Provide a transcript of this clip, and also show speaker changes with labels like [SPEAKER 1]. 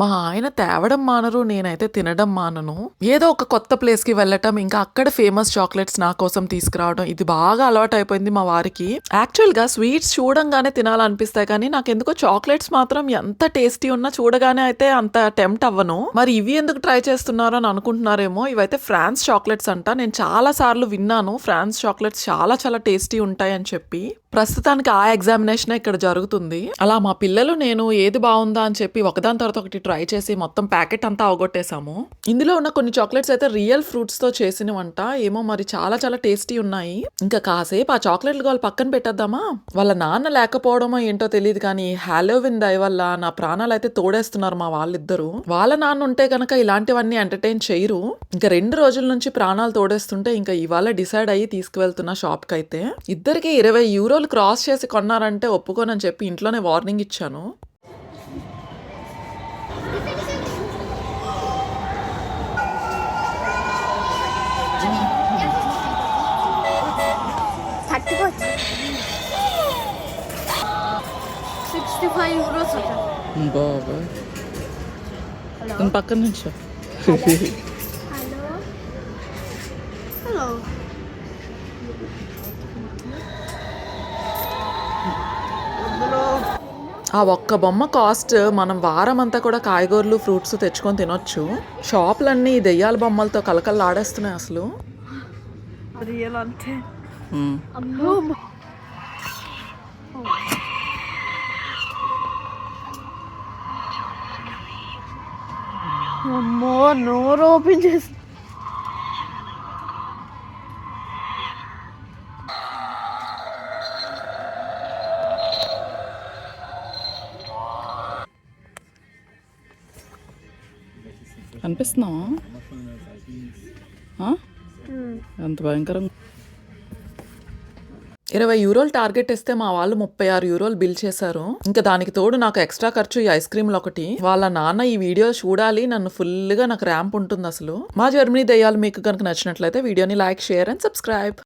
[SPEAKER 1] మా ఆయన తేవడం మానరు నేనైతే తినడం మానను. ఏదో ఒక కొత్త ప్లేస్కి వెళ్ళటం ఇంకా అక్కడ ఫేమస్ చాక్లెట్స్ నా కోసం తీసుకురావడం ఇది బాగా అలవాటు అయిపోయింది మా వారికి. యాక్చువల్గా స్వీట్స్ చూడంగానే తినాలనిపిస్తాయి కానీ నాకు ఎందుకో చాక్లెట్స్ మాత్రం ఎంత టేస్టీ ఉన్నా చూడగానే అయితే అంత టెంప్ట్ అవ్వను. మరి ఇవి ఎందుకు ట్రై చేస్తున్నారో అని అనుకుంటున్నారేమో ఇవైతే ఫ్రాన్స్ చాక్లెట్స్ అంట. నేను చాలా సార్లు విన్నాను ఫ్రాన్స్ చాక్లెట్స్ చాలా చాలా టేస్టీ ఉంటాయని చెప్పి. ప్రస్తుతానికి ఆ ఎగ్జామినేషన్ ఇక్కడ జరుగుతుంది. అలా మా పిల్లలు నేను ఏది బాగుందా అని చెప్పి ఒకదాని తర్వాత ఒకటి ట్రై చేసి మొత్తం ప్యాకెట్ అంతా అవగొట్టేశాము. ఇందులో ఉన్న కొన్ని చాక్లెట్స్ అయితే రియల్ ఫ్రూట్స్తో చేసినవంట. ఏమో మరి చాలా చాలా టేస్టీ ఉన్నాయి. ఇంకా కాసేపు ఆ చాక్లెట్లు వాళ్ళు పక్కన పెట్టేద్దామా? వాళ్ళ నాన్న లేకపోవడమో ఏంటో తెలియదు కానీ హాలోవిన్ దయ వల్ల నా ప్రాణాలు అయితే తోడేస్తున్నారు మా వాళ్ళిద్దరూ. వాళ్ళ నాన్న ఉంటే కనుక ఇలాంటివన్నీ ఎంటర్టైన్ చేయరు. ఇంకా రెండు రోజుల నుంచి ప్రాణాలు తోడేస్తుంటే ఇంకా ఇవాళ డిసైడ్ అయ్యి తీసుకువెళ్తున్న షాప్కి అయితే ఇద్దరికి ఇరవై యూరోలు క్రాస్ చేసి కొన్నారంటే ఒప్పుకోనని చెప్పి ఇంట్లోనే వార్నింగ్ ఇచ్చాను.
[SPEAKER 2] సిక్స్టీ ఫైవ్ యూరోస్
[SPEAKER 1] బాబా పక్కన నుంచి
[SPEAKER 2] హలో హలో
[SPEAKER 1] ఆ ఒక్క బొమ్మ కాస్ట్ మనం వారం అంతా కూడా కాయగూరలు ఫ్రూట్స్ తెచ్చుకొని తినొచ్చు. షాపులన్నీ దెయ్యాల బొమ్మలతో కలకల్లాడేస్తున్నాయి అసలు.
[SPEAKER 2] రియల్ అంటే అమ్మో అమ్మో నోరు ఓపెన్ చేసి
[SPEAKER 1] అనిపిస్తున్నావా అంత భయంకరం ఇరవై యూరోలు టార్గెట్ ఇస్తే మా వాళ్ళు ముప్పై ఆరు యూరోలు బిల్ చేశారు. ఇంకా దానికి తోడు నాకు ఎక్స్ట్రా ఖర్చు ఈ ఐస్ క్రీమ్లు ఒకటి. వాళ్ళ నాన్న ఈ వీడియో చూడాలి. నన్ను ఫుల్గా నాకు ర్యాంప్ ఉంటుంది అసలు. మా జర్మనీ దయ్యాలు మీకు కనుక నచ్చినట్లయితే వీడియోని లైక్ షేర్ అండ్ సబ్స్క్రైబ్.